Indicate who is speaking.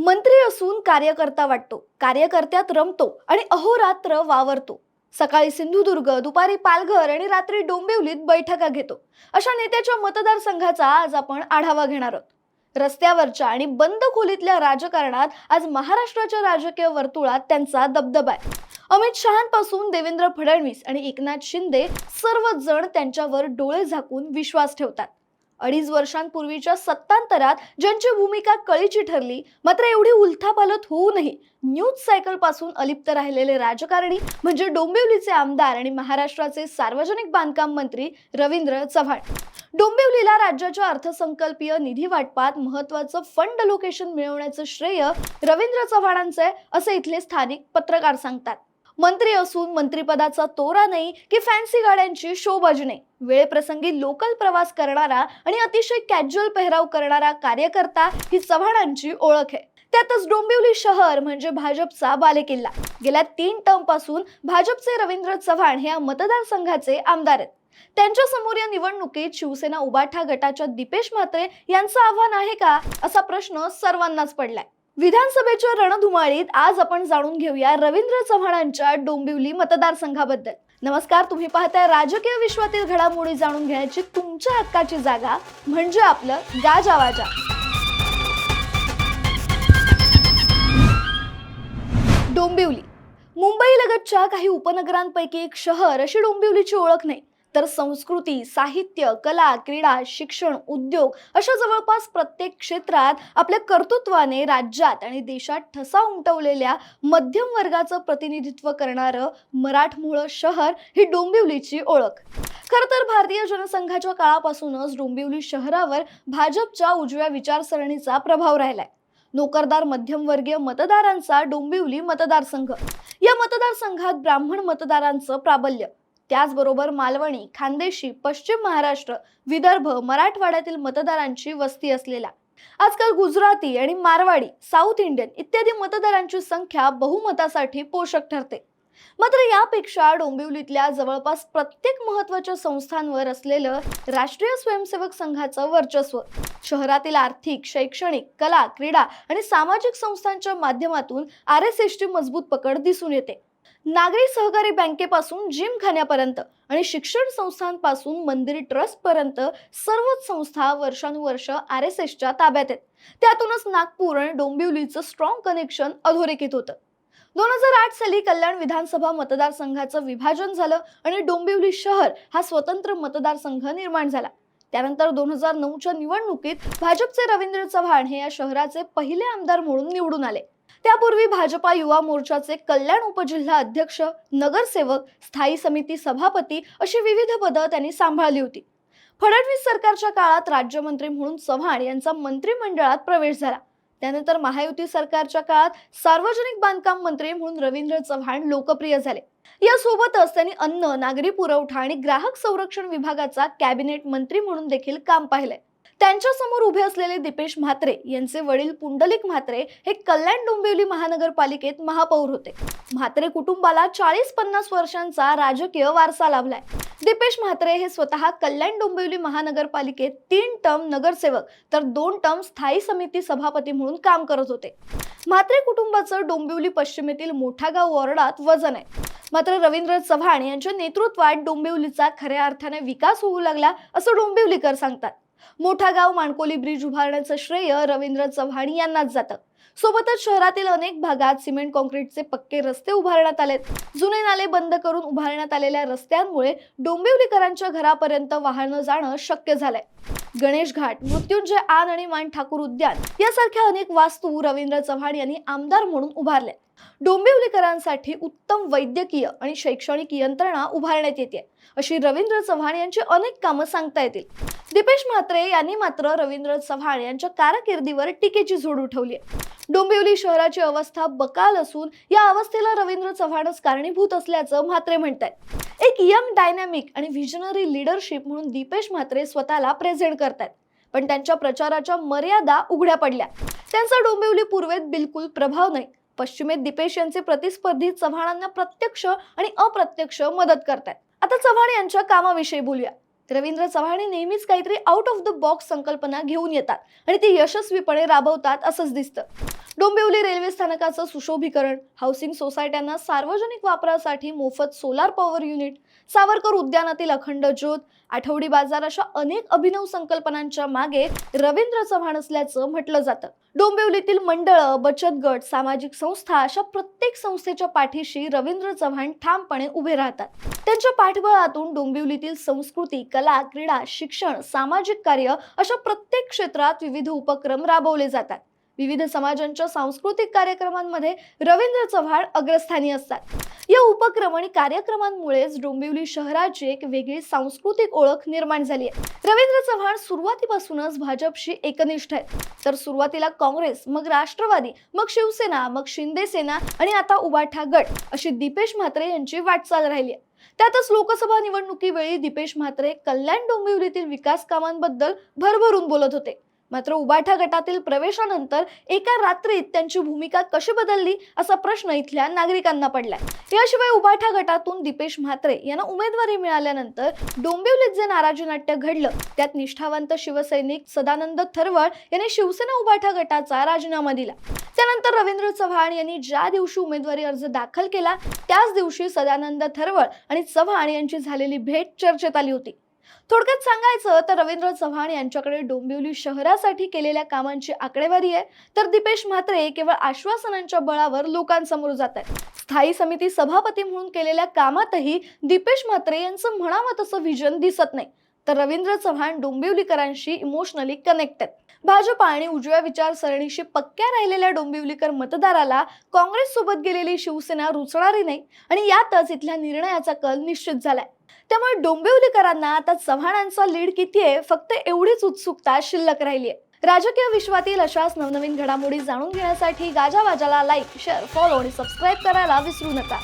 Speaker 1: मंत्री असून कार्यकर्ता वाटतो. कार्यकर्त्यात रमतो आणि अहोरात्र वावरतो. सकाळी सिंधुदुर्ग दुपारी पालघर आणि रात्री डोंबिवलीत बैठका घेतो. अशा नेत्याच्या मतदारसंघाचा आज आपण आढावा घेणार आहोत. रस्त्यावरच्या आणि बंद खोलीतल्या राजकारणात आज महाराष्ट्राच्या राजकीय वर्तुळात त्यांचा दबदबा आहे. अमित शहांपासून देवेंद्र फडणवीस आणि एकनाथ शिंदे सर्वच जण त्यांच्यावर डोळे झाकून विश्वास ठेवतात. अडीच वर्षांपूर्वीच्या सत्तांतरात ज्यांची भूमिका कळीची ठरली मात्र एवढी उलथापालथ होऊनही न्यूज सायकलपासून अलिप्त राहिलेले राजकारणी म्हणजे डोंबिवलीचे आमदार आणि महाराष्ट्राचे सार्वजनिक बांधकाम मंत्री रवींद्र चव्हाण. डोंबिवलीला राज्याच्या अर्थसंकल्पीय निधी वाटपात महत्वाचं फंड लोकेशन मिळवण्याचं श्रेय रवींद्र चव्हाणांचं आहे असे इथले स्थानिक पत्रकार सांगतात. मंत्री असून मंत्रीपदाचा तोरा नाही की फॅन्सी गाड्यांची शोबाजी नाही. वेळप्रसंगी लोकल प्रवास करणारा आणि अतिशय कॅज्युअल पेहराव करणारा कार्यकर्ता ही चव्हाणांची ओळख आहे. त्यातच डोंबिवली शहर म्हणजे भाजपचा बालेकिल्ला. गेल्या तीन टर्मपासून भाजपचे रवींद्र चव्हाण हे या मतदारसंघाचे आमदार आहेत. त्यांच्यासमोर या निवडणुकीत शिवसेना उबाठा गटाच्या दीपेश म्हात्रे यांचं आव्हान आहे का असा प्रश्न सर्वांनाच पडलाय. विधानसभेच्या रणधुमाळीत आज आपण जाणून घेऊया रवींद्र चव्हाणांच्या डोंबिवली मतदारसंघाबद्दल. नमस्कार तुम्ही पाहताय राजकीय विश्वातील घडामोडी जाणून घेण्याची तुमच्या हक्काची जागा म्हणजे आपलं गाजावाजा डोंबिवली. मुंबईलगतच्या काही उपनगरांपैकी एक शहर अशी डोंबिवलीची ओळख नाही. तर संस्कृती साहित्य कला क्रीडा शिक्षण उद्योग अशा जवळपास प्रत्येक क्षेत्रात आपल्या कर्तृत्वाने राज्यात आणि देशात ठसा उमटवलेल्या मध्यम वर्गाचं प्रतिनिधित्व करणारं मराठमोळं शहर ही डोंबिवलीची ओळख. खर तर भारतीय जनसंघाच्या काळापासूनच डोंबिवली शहरावर भाजपच्या उजव्या विचारसरणीचा प्रभाव राहिलाय. नोकरदार मध्यमवर्गीय मतदारांचा डोंबिवली मतदारसंघ. या मतदारसंघात ब्राह्मण मतदारांचं प्राबल्य. त्याचबरोबर मालवणी खानदेशी पश्चिम महाराष्ट्र विदर्भ मराठवाड्यातील मतदारांची वस्ती असलेला. आजकाल गुजराती आणि मारवाडी साऊथ इंडियन इत्यादी मतदारांची संख्या बहुमतासाठी पोषक ठरते. मात्र यापेक्षा डोंबिवलीतल्या जवळपास प्रत्येक महत्त्वाच्या संस्थांवर असलेलं राष्ट्रीय स्वयंसेवक संघाचं वर्चस्व शहरातील आर्थिक शैक्षणिक कला क्रीडा आणि सामाजिक संस्थांच्या माध्यमातून आर एस एसची मजबूत पकड दिसून येते. नागरी सहकारी बँकेपासून जिमखान्यापर्यंत आणि शिक्षण संस्थांपासून मंदिर ट्रस्टपर्यंत सर्वच संस्था वर्षानुवर्ष आर एस एसच्या ताब्यात आहेत. त्यातूनच नागपूर आणि डोंबिवलीचं स्ट्रॉंग कनेक्शन अधोरेखित होतं. दोन हजार आठ साली कल्याण विधानसभा मतदारसंघाचं विभाजन झालं आणि डोंबिवली शहर हा स्वतंत्र मतदारसंघ निर्माण झाला. त्यानंतर दोन हजार नऊच्या निवडणुकीत भाजपचे रवींद्र चव्हाण हे या शहराचे पहिले आमदार म्हणून निवडून आले. त्यापूर्वी भाजपा युवा मोर्चाचे कल्याण उपजिल्हा अध्यक्ष नगरसेवक स्थायी समिती सभापती अशी विविध पदं त्यांनी सांभाळली होती. फडणवीस सरकारच्या काळात राज्यमंत्री म्हणून चव्हाण यांचा मंत्रिमंडळात प्रवेश झाला. त्यानंतर महायुती सरकारच्या काळात सार्वजनिक बांधकाम मंत्री म्हणून रवींद्र चव्हाण लोकप्रिय झाले. यासोबतच त्यांनी अन्न नागरी पुरवठा आणि ग्राहक संरक्षण विभागाचा कॅबिनेट मंत्री म्हणून देखील काम पाहिलंय. त्यांच्यासमोर उभे असलेले दीपेश म्हात्रे यांचे वडील पुंडलिक म्हात्रे हे कल्याण डोंबिवली महानगरपालिकेत महापौर होते. म्हात्रे कुटुंबाला चाळीस पन्नास वर्षांचा राजकीय वारसा लाभलाय. दीपेश म्हात्रे हे स्वतः कल्याण डोंबिवली महानगरपालिकेत तीन टर्म नगरसेवक तर दोन टर्म स्थायी समिती सभापती म्हणून काम करत होते. म्हात्रे कुटुंबाचं डोंबिवली पश्चिमेतील मोठा गाव वॉर्डात वजन आहे. मात्र रवींद्र चव्हाण यांच्या नेतृत्वात डोंबिवलीचा खऱ्या अर्थाने विकास होऊ लागला असं डोंबिवलीकर सांगतात. मोठा गाव माणकोली ब्रिज उभारण्याचं श्रेय रवींद्र चव्हाण यांनाच जातं. सोबतच शहरातील अनेक भागात सिमेंट कॉन्क्रीटचे पक्के रस्ते उभारण्यात आलेत. जुने नाले बंद करून उभारण्यात आलेल्या रस्त्यांमुळे डोंबिवलीकरांच्या घरापर्यंत वाहनं जाणं शक्य झालंय. गणेश घाट मृत्युंजय आन आणि मान ठाकूर उद्यान यासारख्या अनेक वास्तू रवींद्र चव्हाण यांनी आमदार म्हणून उभारल्या डोंबिवलीकरांसाठी उत्तम वैद्यकीय आणि शैक्षणिक यंत्रणा उभारण्यात येते. अशी रवींद्र चव्हाण यांची अनेक कामं सांगता येतील. दीपेश म्हात्रे यांनी मात्र रवींद्र चव्हाण यांच्या कारकिर्दीवर टीकेची झोड उठवली आहे. डोंबिवली शहराची अवस्था बकाल असून या अवस्थेला रवींद्र चव्हाणच कारणीभूत असल्याचं म्हात्रे म्हणतात एक यंग डायनॅमिक आणि व्हिजनरी लिडरशिप म्हणून दीपेश म्हात्रे स्वतःला प्रेझेंट करतात पण त्यांच्या प्रचाराच्या मर्यादा उघड्या पडल्या. त्यांचा डोंबिवली पूर्वेत बिलकुल प्रभाव नाही. पश्चिमेत दिपेश यांचे प्रतिस्पर्धी चव्हाणांना प्रत्यक्ष आणि अप्रत्यक्ष मदत करतात आता चव्हाण यांच्या कामाविषयी बोलूया. रवींद्र चव्हाण हे नेहमीच काहीतरी आउट ऑफ द बॉक्स संकल्पना घेऊन येतात आणि ते यशस्वीपणे राबवतात असंच दिसतं. डोंबिवली रेल्वे स्थानकाचं सुशोभीकरण हाऊसिंग सोसायट्यांना सार्वजनिक वापरासाठी मोफत सोलार पॉवर युनिट सावरकर उद्यानातील अखंड ज्योत आठवडी बाजार अशा अनेक अभिनव संकल्पनांच्या मागे रवींद्र चव्हाण असल्याचं म्हटलं जातं. डोंबिवलीतील मंडळं बचत गट सामाजिक संस्था अशा प्रत्येक संस्थेच्या पाठीशी रवींद्र चव्हाण ठामपणे उभे राहतात. त्यांच्या पाठबळातून डोंबिवलीतील संस्कृती कला क्रीडा शिक्षण सामाजिक कार्य अशा प्रत्येक क्षेत्रात विविध उपक्रम राबवले जातात. विविध समाजांच्या सांस्कृतिक कार्यक्रमांमध्ये रवींद्र चव्हाण अग्रस्थानी असतात. या उपक्रम आणि कार्यक्रमांमुळेच डोंबिवली शहराची एक वेगळी सांस्कृतिक ओळख निर्माण झाली आहे. रवींद्र चव्हाण सुरुवातीपासूनच भाजपशी एकनिष्ठ आहेत. तर सुरुवातीला काँग्रेस मग राष्ट्रवादी मग शिवसेना मग शिंदे सेना आणि आता उबाठा गट अशी दीपेश म्हात्रे यांची वाटचाल राहिली आहे. त्यातच लोकसभा निवडणुकीवेळी दीपेश म्हात्रे कल्याण डोंबिवलीतील विकास कामांबद्दल भरभरून बोलत होते. मात्र उबाठा गटातील प्रवेशानंतर एका रात्रीत त्यांची भूमिका कशी बदलली असा प्रश्न इथल्या नागरिकांना पडलाय. याशिवाय उबाठा गटातून दीपेश म्हात्रे यांना उमेदवारी मिळाल्यानंतर डोंबिवलीत जे नाराजी नाट्य घडलं त्यात निष्ठावंत शिवसैनिक सदानंद थरवळ यांनी शिवसेना उबाठा गटाचा राजीनामा दिला. त्यानंतर रवींद्र चव्हाण यांनी ज्या दिवशी उमेदवारी अर्ज दाखल केला त्याच दिवशी सदानंद थरवळ आणि चव्हाण यांची झालेली भेट चर्चेत आली होती. थोडक्यात सांगायचं तर रवींद्र चव्हाण यांच्याकडे डोंबिवली शहरासाठी केलेल्या कामांची आकडेवारी आहे. तर दीपेश म्हात्रे केवळ आश्वासनांच्या बळावर लोकांसमोर जात आहेत. स्थायी समिती सभापती म्हणून केलेल्या कामातही दीपेश म्हात्रे यांचं म्हणावं तसं व्हिजन दिसत नाही. तर रवींद्र चव्हाण डोंबिवलीकरांशी इमोशनली कनेक्टेड भाजपा आणि उजव्या विचारसरणीशी पक्क्या राहिलेल्या डोंबिवलीकर मतदाराला काँग्रेस सोबत गेलेली शिवसेना रुचणारी नाही आणि यातच इथल्या निर्णयाचा कल निश्चित झालाय. त्यामुळे डोंबिवलीकरांना आता चव्हाणांचा लीड किती आहे फक्त एवढीच उत्सुकता शिल्लक राहिली आहे राजकीय विश्वातील अशाच नवनवीन घडामोडी जाणून घेण्यासाठी गाजावाजाला लाईक शेअर फॉलो आणि सबस्क्राईब करायला विसरू नका.